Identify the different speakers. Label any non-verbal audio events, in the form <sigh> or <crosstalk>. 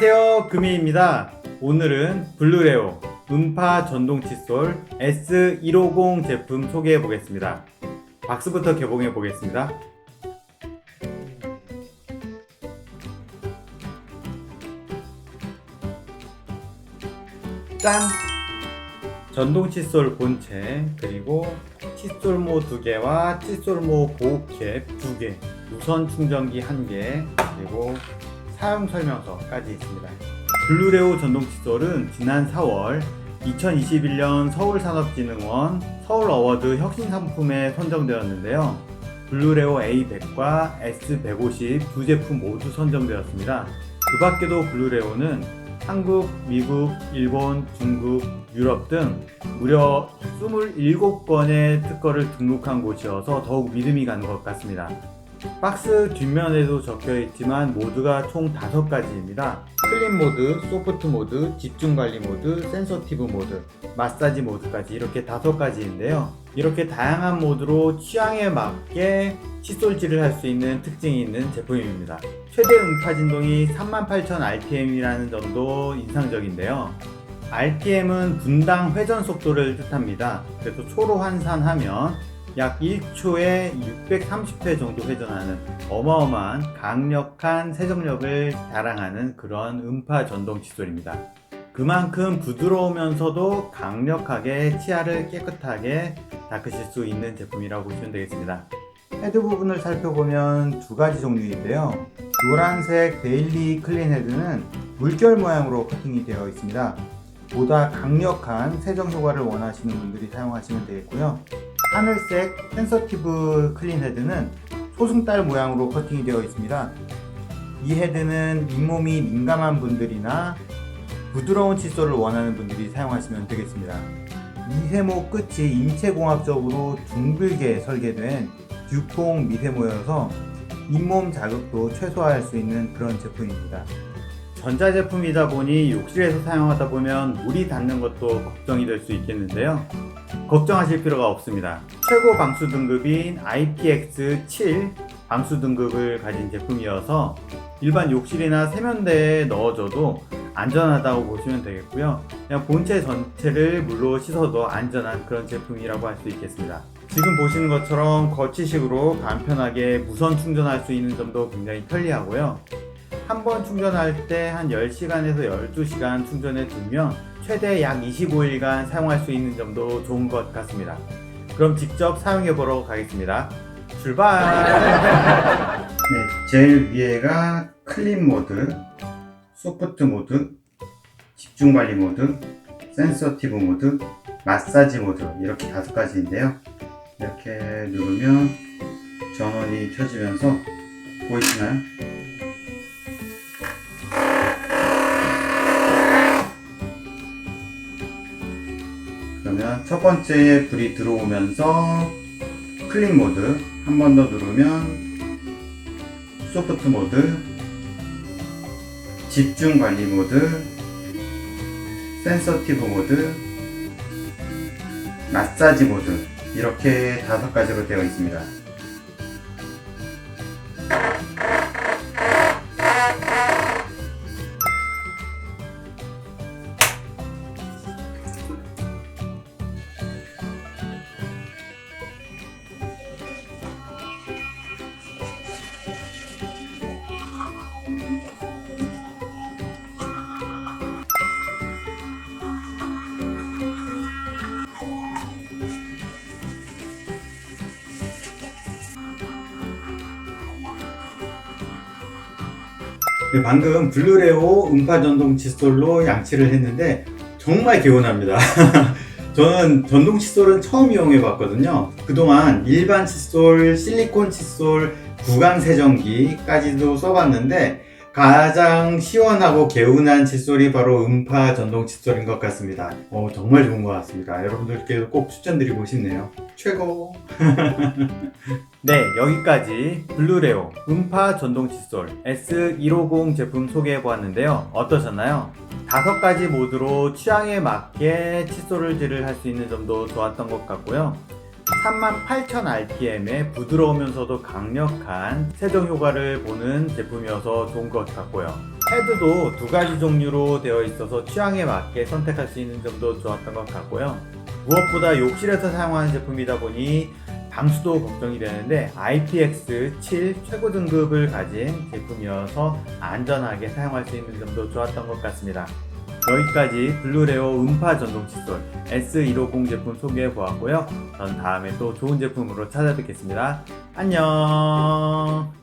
Speaker 1: 안녕하세요. 금이입니다. 오늘은 블루레오 음파 전동 칫솔 S150 제품 소개해 보겠습니다. 박스부터 개봉해 보겠습니다. 짠! 전동 칫솔 본체 그리고 칫솔모 2개와 칫솔모 보호캡 2개 무선 충전기 1개 그리고 사용 설명서까지 있습니다. 블루레오 전동 칫솔은 지난 4월 2021년 서울산업진흥원 서울 어워드 혁신 상품에 선정되었는데요. 블루레오 A100과 S150 두 제품 모두 선정되었습니다. 그 밖에도 블루레오는 한국, 미국, 일본, 중국, 유럽 등 무려 27건의 특허를 등록한 곳이어서 더욱 믿음이 가는 것 같습니다. 박스 뒷면에도 적혀 있지만 모두가 총 5가지입니다. 클린 모드, 소프트 모드, 집중 관리 모드, 센서티브 모드, 마사지 모드까지 이렇게 5가지인데요. 이렇게 다양한 모드로 취향에 맞게 칫솔질을 할 수 있는 특징이 있는 제품입니다. 최대 음파 진동이 38,000rpm이라는 점도 인상적인데요. RPM은 분당 회전 속도를 뜻합니다. 그래서 초로 환산하면 약 1초에 630회 정도 회전하는 어마어마한 강력한 세정력을 자랑하는 그런 음파 전동 칫솔입니다. 그만큼 부드러우면서도 강력하게 치아를 깨끗하게 닦으실 수 있는 제품이라고 보시면 되겠습니다. 헤드 부분을 살펴보면 두 가지 종류인데요. 노란색 데일리 클린 헤드는 물결 모양으로 커팅이 되어 있습니다. 보다 강력한 세정 효과를 원하시는 분들이 사용하시면 되겠고요. 하늘색 센서티브 클린 헤드는 소승달 모양으로 커팅이 되어 있습니다. 이 헤드는 잇몸이 민감한 분들이나 부드러운 칫솔을 원하는 분들이 사용하시면 되겠습니다. 미세모 끝이 인체공학적으로 둥글게 설계된 듀퐁 미세모여서 잇몸 자극도 최소화할 수 있는 그런 제품입니다. 전자제품이다 보니 욕실에서 사용하다 보면 물이 닿는 것도 걱정이 될 수 있겠는데요. 걱정하실 필요가 없습니다. 최고 방수 등급인 IPX7 방수 등급을 가진 제품이어서 일반 욕실이나 세면대에 넣어줘도 안전하다고 보시면 되겠고요. 그냥 본체 전체를 물로 씻어도 안전한 그런 제품이라고 할 수 있겠습니다. 지금 보시는 것처럼 거치식으로 간편하게 무선 충전할 수 있는 점도 굉장히 편리하고요. 한 번 충전할 때 한 10시간에서 12시간 충전해 두면 최대 약 25일간 사용할 수 있는 점도 좋은 것 같습니다. 그럼 직접 사용해 보러 가겠습니다. 출발! <laughs> 네, 제일 위에가 클린 모드, 소프트 모드, 집중 관리 모드, 센서티브 모드, 마사지 모드 이렇게 다섯 가지인데요. 이렇게 누르면 전원이 켜지면서 보이시나요? 첫 번째에 불이 들어오면서 클린 모드 한 번 더 누르면 소프트 모드 집중 관리 모드 센서티브 모드 마사지 모드 이렇게 다섯 가지로 되어 있습니다. 네, 방금 블루레오 음파 전동 칫솔로 양치를 했는데 정말 개운합니다. <laughs> 저는 전동 칫솔은 처음 이용해 봤거든요. 그동안 일반 칫솔, 실리콘 칫솔, 구강 세정기까지도 써봤는데 가장 시원하고 개운한 칫솔이 바로 음파 전동 칫솔인 것 같습니다. 어, 정말 좋은 것 같습니다. 여러분들께도 꼭 추천드리고 싶네요. 최고! <laughs> 네, 여기까지 블루레오 음파 전동 칫솔 S150 제품 소개해 보았는데요. 어떠셨나요? 다섯 가지 모드로 취향에 맞게 칫솔질을 할 수 있는 점도 좋았던 것 같고요. 38,000rpm의 부드러우면서도 강력한 세정 효과를 보는 제품이어서 좋은 것 같고요. 헤드도 두 가지 종류로 되어 있어서 취향에 맞게 선택할 수 있는 점도 좋았던 것 같고요. 무엇보다 욕실에서 사용하는 제품이다 보니 방수도 걱정이 되는데 IPX7 최고 등급을 가진 제품이어서 안전하게 사용할 수 있는 점도 좋았던 것 같습니다. 여기까지 블루레오 음파 전동 칫솔 S150 제품 소개해 보았고요. 전 다음에 또 좋은 제품으로 찾아뵙겠습니다. 안녕.